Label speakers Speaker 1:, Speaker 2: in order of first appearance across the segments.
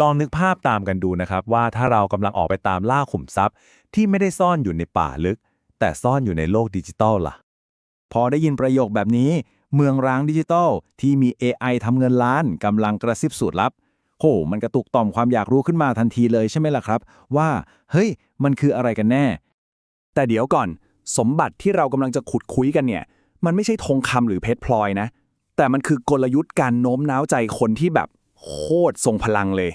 Speaker 1: ลองนึกภาพตามกันดูนะครับ ว่าถ้าเรากำลังออกไปตามล่าขุมทรัพย์ ที่ไม่ได้ซ่อนอยู่ในป่าลึก แต่ซ่อนอยู่ในโลกดิจิตอลล่ะ
Speaker 2: พอได้ยินประโยคแบบนี้ เมืองร้างดิจิทัลที่มี AI ทำเงินล้านกำลังกระซิบสูตรลับโหมันกระตุกต่อมความอยากรู้ขึ้นมาทันทีเลยใช่ไหมล่ะครับ ว่า เฮ้ย มันคืออะไรกันแน่ แต่เดี๋ยวก่อน สมบัติที่เรากำลังจะขุดคุยกันเนี่ย มันไม่ใช่ทองคำหรือเพชรพลอยนะ แต่มันคือกลยุทธ์การโน้มน้าวใจคนที่แบบ โคตรทรงพลังเลย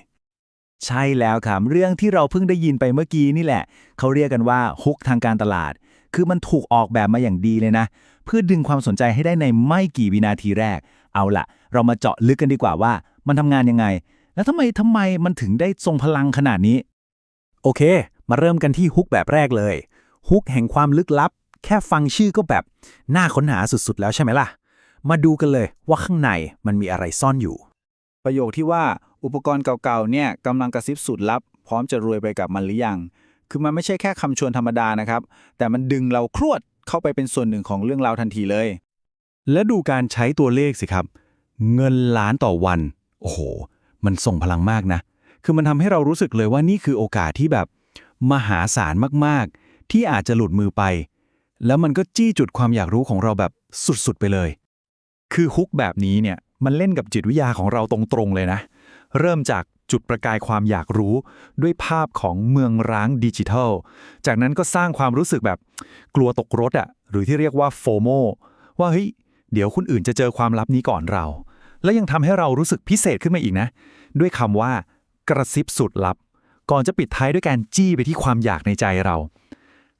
Speaker 2: ใช่แล้วครับ เรื่องที่เราเพิ่งได้ยินไปเมื่อกี้นี่แหละ เขาเรียกกันว่าฮุกทางการตลาด คือมันถูกออกแบบมาอย่างดีเลยนะ เพื่อดึงความสนใจให้ได้ในไม่กี่วินาทีแรก เอาละเรามาเจาะลึกกันดีกว่าว่า มันทำงานยังไง แล้วทำไมทำไมมันถึงได้ทรงพลังขนาดนี้ โอเค มาเริ่มกันที่ฮุกแบบแรกเลยฮุกแห่งความลึกลับ แค่ฟังชื่อก็แบบน่าค้นหาสุดๆ แล้วใช่ไหมล่ะ มาดูกันเลยว่าข้างในมันมีอะไรซ่อนอยู่ ประโยคที่ว่าอุปกรณ์เก่าๆเนี่ยกำลังกระซิบสูตรลับ พร้อมจะรวยไปกับมันหรือยัง คือมันไม่ใช่แค่คำชวนธรรมดานะครับ แต่มันดึงเราครวดเข้าไปเป็นส่วนหนึ่งของเรื่องราวทันทีเลย
Speaker 1: และดูการใช้ตัวเลขสิครับ เงินล้านต่อวัน โอ้โห มันส่งพลังมากนะ คือมันทำให้เรารู้สึกเลยว่านี่คือโอกาสที่แบบ มหาศาลมากๆ ที่อาจจะหลุดมือไป แล้วมันก็จี้จุดความอยากรู้ของเราแบบสุดๆไปเลย คือฮุกแบบนี้เนี่ย มันเล่นกับจิตวิทยาของเราตรงๆเลยนะ เริ่มจากจุดประกายความอยากรู้ด้วยภาพของเมืองร้างดิจิทัล จากนั้นก็สร้างความรู้สึกแบบกลัวตกรถอะหรือที่เรียกว่าโฟโมว่าเฮ้ยเดี๋ยวคนอื่นจะเจอความลับนี้ก่อนเรา และยังทำให้เรารู้สึกพิเศษขึ้นมาอีกนะ ด้วยคำว่ากระซิบสุดลับ ก่อนจะปิดท้ายด้วยการจี้ไปที่ความอยากในใจเรา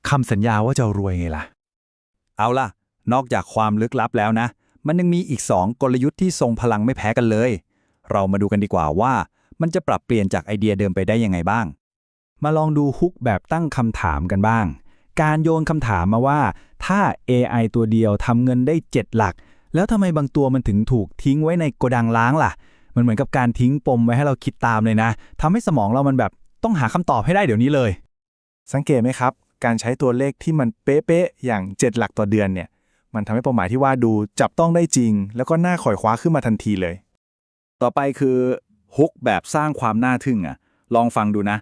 Speaker 1: คำสัญญาว่าจะรวยไงล่ะ
Speaker 2: เอาล่ะ นอกจากความลึกลับแล้วนะ มันยังมีอีก 2 กลยุทธ์ที่ทรงพลังไม่แพ้กันเลย เรามาดูกันดีกว่าว่า มันจะปรับเปลี่ยนจากไอเดียเดิมไปได้ยังไงบ้าง มาลองดูฮุกแบบตั้งคำถามกันบ้าง การโยนคำถามมาว่า ถ้า AI ตัวเดียวทำเงินได้ 7 หลัก แล้วทำไมบางตัวมันถึงถูกทิ้งไว้ในโกดังล้างล่ะ มันเหมือนกับการทิ้งปมไว้ให้เราคิดตามเลยนะทำให้สมองเรามันแบบต้องหาคำตอบให้ได้เดี๋ยวนี้เลย
Speaker 3: สังเกตไหมครับ การใช้ตัวเลขที่มันเป๊ะๆอย่าง 7 หลักต่อเดือนเนี่ย มันทำให้เป้าหมายที่ว่าดูจับต้องได้จริง แล้วก็น่าขอยคว้าขึ้นมาทันทีเลย
Speaker 2: ต่อไปคือฮุกแบบสร้างความน่าทึ่งอะ ลองฟังดูนะ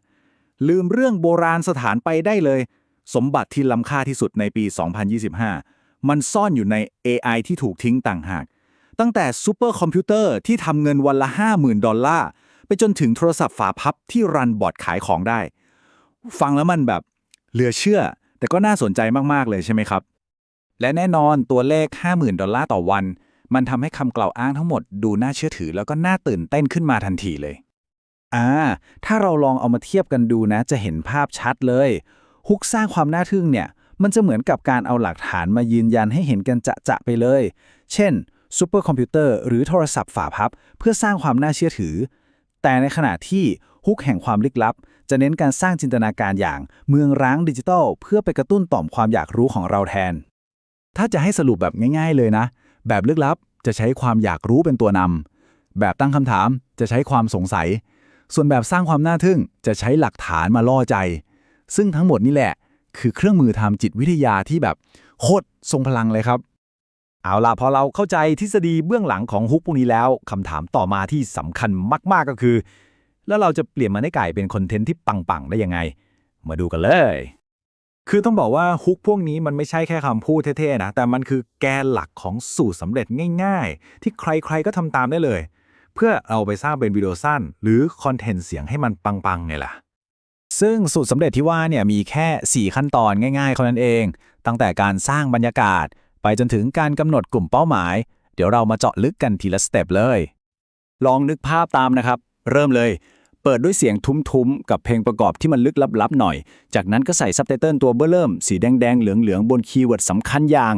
Speaker 2: ลืมเรื่องโบราณสถานไปได้เลย สมบัติที่ล้ำค่าที่สุดในปี 2025 มันซ่อนอยู่ใน AI ที่ถูกทิ้งต่างหาก ตั้งแต่ซูเปอร์คอมพิวเตอร์ที่ทำเงินวันละ 50,000 ดอลลาร์ ไปจนถึงโทรศัพท์ฝาพับที่รันบอร์ดขายของได้ ฟังแล้วมันแบบเหลือเชื่อ แต่ก็น่าสนใจมาก ๆ เลยใช่ไหมครับ และแน่นอนตัวเลข 50,000 ดอลลาร์ต่อวัน มันทำให้คำกล่าวอ้างทั้งหมดดูน่าเชื่อถือแล้วก็น่าตื่นเต้นขึ้นมาทันทีเลย อ่า ถ้าเราลองเอามาเทียบกันดูนะ จะเห็นภาพชัดเลย ฮุกสร้างความน่าทึ่งเนี่ย มันจะเหมือนกับการเอาหลักฐานมายืนยันให้เห็นกันจะๆไปเลย เช่นซูเปอร์คอมพิวเตอร์หรือโทรศัพท์ฝาพับ เพื่อสร้างความน่าเชื่อถือ แต่ในขณะที่ฮุกแห่งความลึกลับ จะเน้นการสร้างจินตนาการอย่างเมืองร้างดิจิทัล เพื่อไปกระตุ้นต่อมความอยากรู้ของเราแทน ถ้าจะให้สรุปแบบง่าย ๆเลยนะ แบบลึกลับจะใช้ความอยากรู้เป็นตัวนำแบบตั้งคำถามจะใช้ความสงสัย ส่วนแบบสร้างความน่าทึ่งจะใช้หลักฐานมาล่อใจ ซึ่งทั้งหมดนี่แหละ คือเครื่องมือทำจิตวิทยาที่แบบโคตรทรงพลังเลยครับ เอาล่ะพอเราเข้าใจทฤษฎีเบื้องหลังของฮุกพวกนี้แล้วคำถามต่อมาที่สำคัญมากๆก็คือ แล้วเราจะเปลี่ยนมันให้กลายเป็นคอนเทนต์ที่ปังๆได้ยังไง มาดูกันเลย คือต้องบอกว่าฮุกพวกนี้มันไม่ใช่แค่คำพูดเท่ๆนะ แต่มันคือแกนหลักของสูตรสำเร็จง่ายๆ ที่ใครๆก็ทำตามได้เลย เพื่อเอาไปสร้างเป็นวิดีโอสั้น หรือคอนเทนต์เสียงให้มันปังๆไงล่ะ ซึ่งสูตรสำเร็จที่ว่าเนี่ยมีแค่ 4 ขั้นตอนง่ายๆเท่านั้นเอง ตั้งแต่การสร้างบรรยากาศ ไปจนถึงการกำหนดกลุ่มเป้าหมาย เดี๋ยวเรามาเจาะลึกกันทีละสเต็ปเลย ลองนึกภาพตามนะครับ เริ่มเลย เปิดด้วยเสียงทุ้มๆ กับเพลงประกอบที่มันลึกลับๆหน่อย จากนั้นก็ใส่ซับไตเติลตัวเบ้อเริ่ม สีแดงๆ เหลืองๆ บนคีย์เวิร์ดสำคัญอย่าง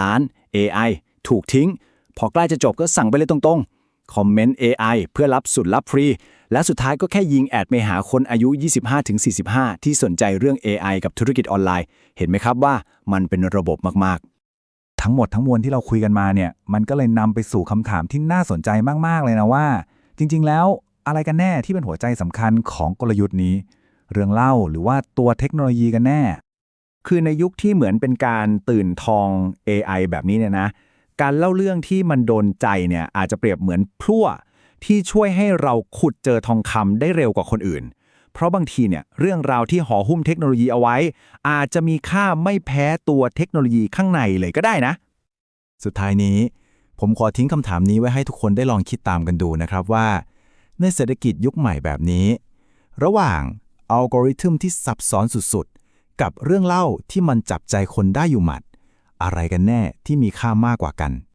Speaker 2: ล้าน AI ถูกทิ้ง พอใกล้จะจบก็สั่งไปเลยตรงๆ คอมเมนต์ AI เพื่อรับสุดลับฟรี และสุดท้ายก็แค่ยิงแอดไปหาคนอายุ 25-45 ที่สนใจเรื่อง AI กับธุรกิจออนไลน์ เห็นไหมครับว่ามันเป็นระบบมากๆทั้งหมดทั้งมวลที่เราคุยกันมาเนี่ย มันก็เลยนำไปสู่คำถามที่น่าสนใจมาก ๆ เลยนะว่า จริง ๆ แล้ว อะไรกันแน่ที่เป็นหัวใจสำคัญของกลยุทธ์นี้ เรื่องเล่าหรือว่าตัวเทคโนโลยีกันแน่ คือในยุคที่เหมือนเป็นการตื่นทอง AI แบบนี้เนี่ยนะ การเล่าเรื่องที่มันโดนใจเนี่ยอาจจะเปรียบเหมือนพลั่วที่ช่วยให้เราขุดเจอทองคำได้เร็วกว่าคนอื่น เพราะบางทีเนี่ยเรื่องราวที่ห่อหุ้มเทคโนโลยีเอาไว้ อาจจะมีค่าไม่แพ้ตัวเทคโนโลยีข้างในเลยก็ได้นะ
Speaker 3: สุดท้ายนี้ ผมขอทิ้งคำถามนี้ไว้ให้ทุกคนได้ลองคิดตามกันดูนะครับว่า ในเศรษฐกิจยุคใหม่แบบนี้ ระหว่างอัลกอริทึมที่ซับซ้อนสุดๆ กับเรื่องเล่าที่มันจับใจคนได้อยู่หมัด อะไรกันแน่ที่มีค่ามากกว่ากัน